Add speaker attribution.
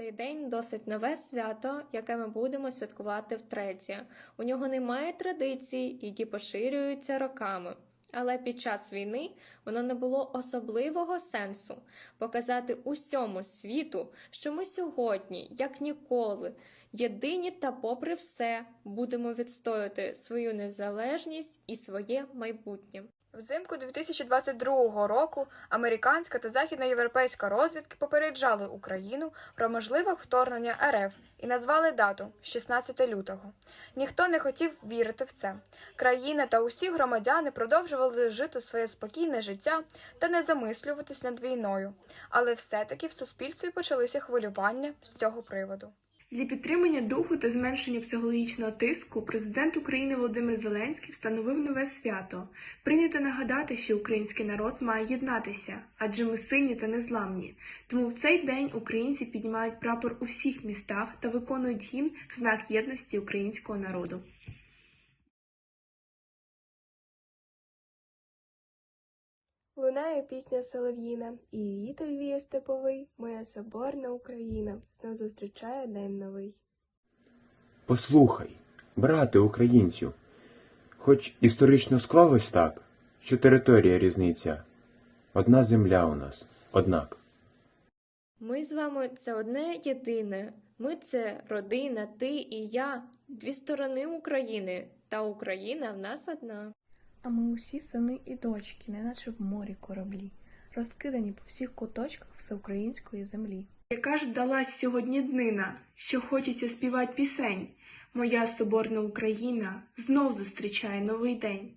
Speaker 1: Цей день досить нове свято, яке ми будемо святкувати втретє. У нього немає традицій, які поширюються роками. Але під час війни воно не було особливого сенсу показати усьому світу, що ми сьогодні, як ніколи, єдині та, попри все, будемо відстоювати свою незалежність і своє майбутнє.
Speaker 2: Взимку 2022 року американська та західноєвропейська розвідки попереджали Україну про можливе вторгнення РФ і назвали дату 16 лютого. Ніхто не хотів вірити в це. Країна та усі громадяни продовжували жити своє спокійне життя та не замислюватись над війною. Але все-таки в суспільстві почалися хвилювання з цього приводу.
Speaker 3: Для підтримання духу та зменшення психологічного тиску президент України Володимир Зеленський встановив нове свято. Прийнято нагадати, що український народ має єднатися, адже ми сильні та незламні. Тому в цей день українці піднімають прапор у всіх містах та виконують гімн в знак єдності українського народу.
Speaker 4: Лунає пісня солов'їна, і вітер віє степовий, моя соборна Україна, знов зустрічає день новий.
Speaker 5: Послухай, брате українцю, хоч історично склалось так, що територія різниця, одна земля у нас, однак.
Speaker 1: Ми з вами це одне єдине. Ми це родина, ти і я, дві сторони України, та Україна в нас одна.
Speaker 6: А ми усі сини і дочки, неначе в морі кораблі, розкидані по всіх куточках всеукраїнської землі.
Speaker 3: Яка ж вдалась сьогодні днина, що хочеться співати пісень. Моя соборна Україна знов зустрічає новий день.